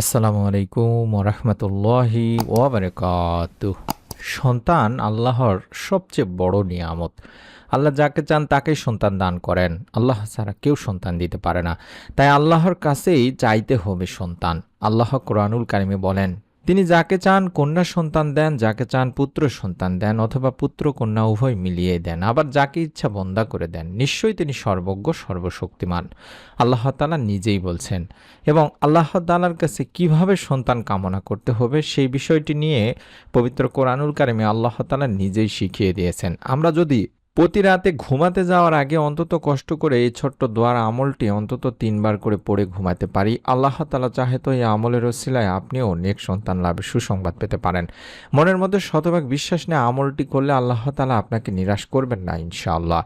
আসসালামু আলাইকুম ওরহমতুল্লাহি ওবরকাত সন্তান আল্লাহর সবচেয়ে বড় নিয়ামত। আল্লাহ যাকে চান তাকেই সন্তান দান করেন। আল্লাহ ছাড়া কেউ সন্তান দিতে পারে না। তাই আল্লাহর কাছেই চাইতে হবে সন্তান। আল্লাহ কোরআনুল কারিমে বলেন তিনি যাকে চান কন্যা সন্তান দেন, যাকে চান পুত্র সন্তান দেন অথবা পুত্র কন্যা উভয় মিলিয়ে দেন। আবার যাকে ইচ্ছা বন্দা করে দেন, নিশ্চয়ই তিনি সর্বজ্ঞ, সর্বশক্তিমান। আল্লাহ তালা নিজেই বলছেন। এবং আল্লাহ তালার কাছে কীভাবে সন্তান কামনা করতে হবে সেই বিষয়টি নিয়ে পবিত্র কোরআনুল কারিমে আল্লাহ তালা নিজেই শিখিয়ে দিয়েছেন। আমরা যদি প্রতি রাতে ঘুমাতে যাওয়ার আগে অন্তত কষ্ট করে এই ছোট্ট দোয়ার আমলটি অন্তত তিনবার করে পড়ে ঘুমাতে পারি। আল্লাহ তালা চাহে তো এই আমলের ওসিলায় আপনিও নেক সন্তান লাভে সুসংবাদ পেতে পারেন। মনের মধ্যে শতভাগ বিশ্বাস নিয়ে আমলটি করলে আল্লাহ তালা আপনাকে নিরাশ করবেন না, ইনশাআল্লাহ।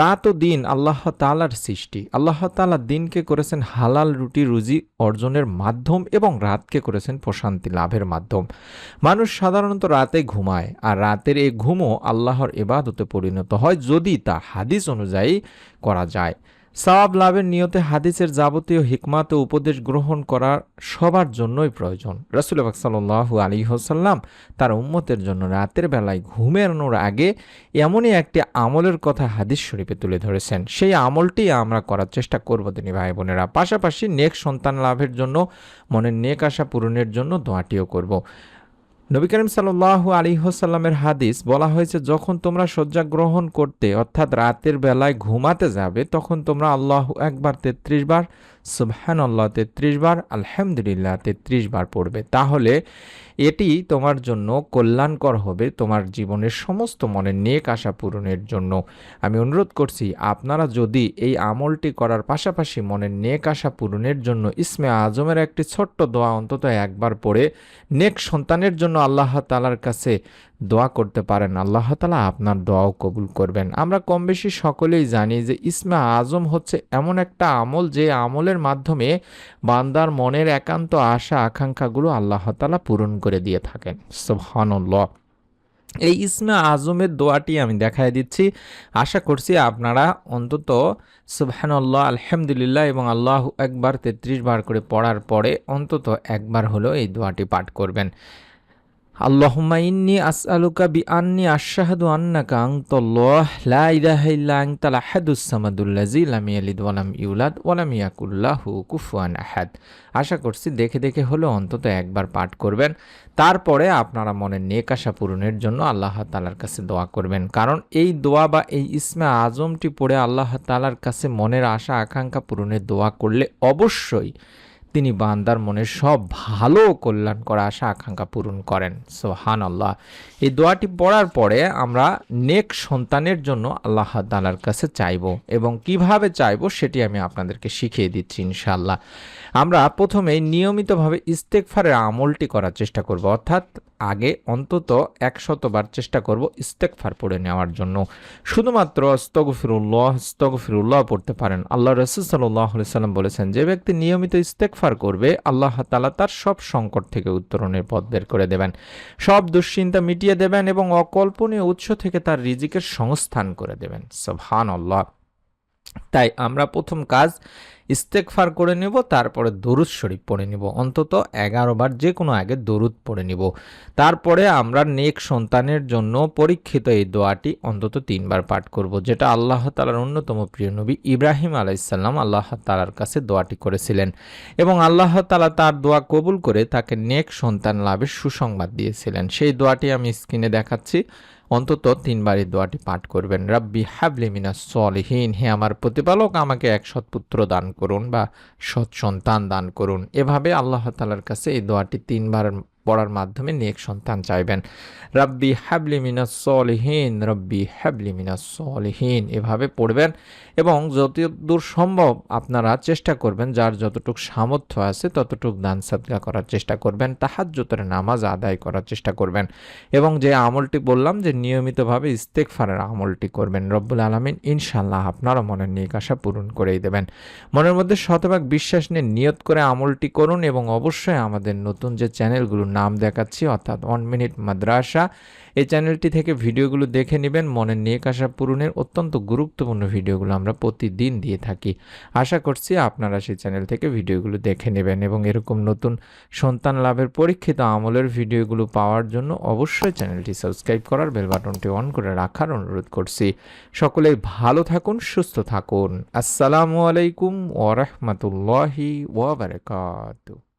রাত ও দিন আল্লাহ তালার সৃষ্টি। আল্লাহ তালা দিনকে করেছেন হালাল রুটি রুজি অর্জনের মাধ্যম এবং রাতকে করেছেন প্রশান্তি লাভের মাধ্যম। মানুষ সাধারণত রাতে ঘুমায়, আর রাতের এই ঘুমও আল্লাহর এবাদতে পরিণত হয়। যদি তা হাদিস অনুযায়ী করা যায়। সওয়াব লাভের নিয়তে হাদিসের যাবতীয় হিকমাত ও উপদেশ গ্রহণ করা সবার জন্যই প্রয়োজন। রসুল সাল্লু আলী হোসাল্লাম তার উম্মতের জন্য রাতের বেলায় ঘুমেরানোর আগে এমনই একটি আমলের কথা হাদিস শরীফে তুলে ধরেছেন। সেই আমলটি আমরা করার চেষ্টা করব তিনি ভাই বোনেরা। পাশাপাশি নেক সন্তান লাভের জন্য, মনের নেক আশা পূরণের জন্য দোয়াটিও করব। নবী করিম সাল্লাহ আলী হোসাল্লামের হাদিস বলা হয়েছে, যখন তোমরা শয্যা গ্রহণ করতে, অর্থাৎ রাতের বেলায় ঘুমাতে যাবে, তখন তোমরা আল্লাহ একবার তেত্রিশ বার সুবহান আল্লাহ তেত্রিশ বার, আলহামদুলিল্লাহ তেত্রিশ বার পড়বে। তাহলে এটি তোমার জন্য কল্যাণকর হবে, তোমার জীবনের সমস্ত মনের নেক আশা পূরণের জন্য। আমি অনুরোধ করছি, আপনারা যদি এই আমলটি করার পাশাপাশি মনের নেক আশা পূরণের জন্য ইসমে আজমের একটি ছোট্ট দোয়া অন্তত একবার পড়ে, নেক সন্তানের জন্য আল্লাহ তালার কাছে দোয়া করতে পারেন। আল্লাহ তালা আপনার দোয়াও কবুল করবেন। আমরা কম বেশি সকলেই জানি যে ইসমা আজম হচ্ছে এমন একটা আমল যে আমলের মাধ্যমে বান্দার মনের একান্ত আশা, আকাঙ্ক্ষাগুলো আল্লাহ তালা পূরণ করে দিয়ে থাকেন। সুবহানাল্লাহ। এই ইসমা আজমের দোয়াটি আমি দেখাই দিচ্ছি। আশা করছি আপনারা অন্তত সুবহানাল্লাহ, আলহামদুলিল্লাহ এবং আল্লাহ একবার তেত্রিশ বার করে পড়ার পরে অন্তত একবার হলো এই দোয়াটি পাঠ করবেন। আল্লাহুম্মা ইন্নি আসআলুকা বিআন্নি আশহাদু আন্নাকা আনতাল্লাহ, লা ইলাহা ইল্লা আনতাল আহাদুস সামাদুল্লাযী লাম ইয়ালিদ ওয়া লাম ইউলাদ ওয়া লাম ইয়াকুল লাহু কুফুয়ান আহাদ। আশা করছি দেখে দেখে হলেও অন্তত একবার পাঠ করবেন। তারপরে আপনারা মনে নেক আশা পূরণের জন্য আল্লাহ তালার কাছে দোয়া করবেন। কারণ এই দোয়া বা এই ইসমে আজমটি পড়ে আল্লাহ তালার কাছে মনের আশা, আকাঙ্ক্ষা পূরণের দোয়া করলে অবশ্যই তিনি বান্দার মনে সব ভালো কল্যাণ করা আশা, আকাঙ্ক্ষা পূরণ করেন। সোহান আল্লাহ এই দোয়াটি পড়ার পরে আমরা নেক সন্তানের জন্য আল্লাহ তালার কাছে চাইব এবং কীভাবে চাইব সেটি আমি আপনাদেরকে শিখিয়ে দিচ্ছি ইনশাল্লাহ আমরা প্রথমে নিয়মিতভাবে ইস্তেকফারের আমলটি করার চেষ্টা করব। অর্থাৎ আগে অন্তত একশতবার চেষ্টা করব ইস্তেকফার পড়ে নেওয়ার জন্য। শুধুমাত্র স্তগফিরুল্লাহ স্তগফিরুল্লাহ পড়তে পারেন। আল্লাহ রসুল সাল্লাহ সাল্লাম বলেছেন, যে ব্যক্তি নিয়মিত ইস্তেকফার করবে, আল্লাহ তালা তার সব সংকট থেকে উত্তরণের পথ বের করে দেবেন। সব দুশ্চিন্তা মিটিয়ে দেবেন এবং অকল্পনীয় উৎস থেকে তার রিজিকের সংস্থান করে দেবেন। সবহান আল্লাহ তাই আমরা প্রথম কাজ ইস্তেকফার করে নেব, তারপরে দরুদ শরীফ পড়ে নিব। অন্তত এগারো বার যে কোনো আগে দরুদ পড়ে নিব। তারপরে আমরা নেক সন্তানের জন্য পরীক্ষিত এই দোয়াটি অন্তত তিনবার পাঠ করব, যেটা আল্লাহ তালার অন্যতম প্রিয় নবী ইব্রাহিম আলাইসাল্লাম আল্লাহ তালার কাছে দোয়াটি করেছিলেন। এবং আল্লাহ তালা তার দোয়া কবুল করে তাকে নেক সন্তান লাভের সুসংবাদ দিয়েছিলেন। সেই দোয়াটি আমি স্ক্রিনে দেখাচ্ছি। অন্তত তিনবার এই দোয়াটি পাঠ করবেন। রাব্বি হাবলি মিনা সলিহীন হে আমার প্রতিপালক, আমাকে এক সৎপুত্র দান করুন বা সৎ সন্তান দান করুন। এভাবে আল্লাহ তালার কাছে এই দোয়াটি তিনবার পড়ার মাধ্যমে নেক সন্তান চাইবেন। রাব্বি হাবলি মিনা সলহীন, রব্বি হাবলি মিনা সলহীন এভাবে পড়বেন এবং যতদূর সম্ভব আপনারা চেষ্টা করবেন, যার যতটুকু সামর্থ্য আছে ততটুকু দান সাদগা করার চেষ্টা করবেন তাহাজ্জতের নামাজ আদায় করার চেষ্টা করবেন এবং যে আমলটি বললাম যে নিয়মিতভাবে ইস্তেকফারের আমলটি করবেন, রব্বুল আলমিন ইনশাল্লাহ আপনারও মনের নিক আশা পূরণ করেই দেবেন। মনের মধ্যে শতভাগ বিশ্বাস নিয়ে নিয়ত করে আমলটি করুন এবং অবশ্যই আমাদের নতুন যে চ্যানেলগুলো নাম দেখাচ্ছি, অর্থাৎ ওয়ান মিনিট মাদ্রাসা। এই চ্যানেলটি থেকে ভিডিওগুলো দেখে নেবেন, মনের নিয়ে আশা পূরণের অত্যন্ত গুরুত্বপূর্ণ ভিডিওগুলো আমরা প্রতিদিন দিয়ে থাকি। আশা করছি আপনারা সেই চ্যানেল থেকে ভিডিওগুলো দেখে নেবেন এবং এরকম নতুন সন্তান লাভের পরীক্ষিত আমলের ভিডিওগুলো পাওয়ার জন্য অবশ্যই চ্যানেলটি সাবস্ক্রাইব করার বেল বাটনটি অন করে রাখার অনুরোধ করছি। সকলেই ভালো থাকুন, সুস্থ থাকুন। আসসালামু আলাইকুম ওরহমতুল্লাহি ওয়াবারাকাতুহু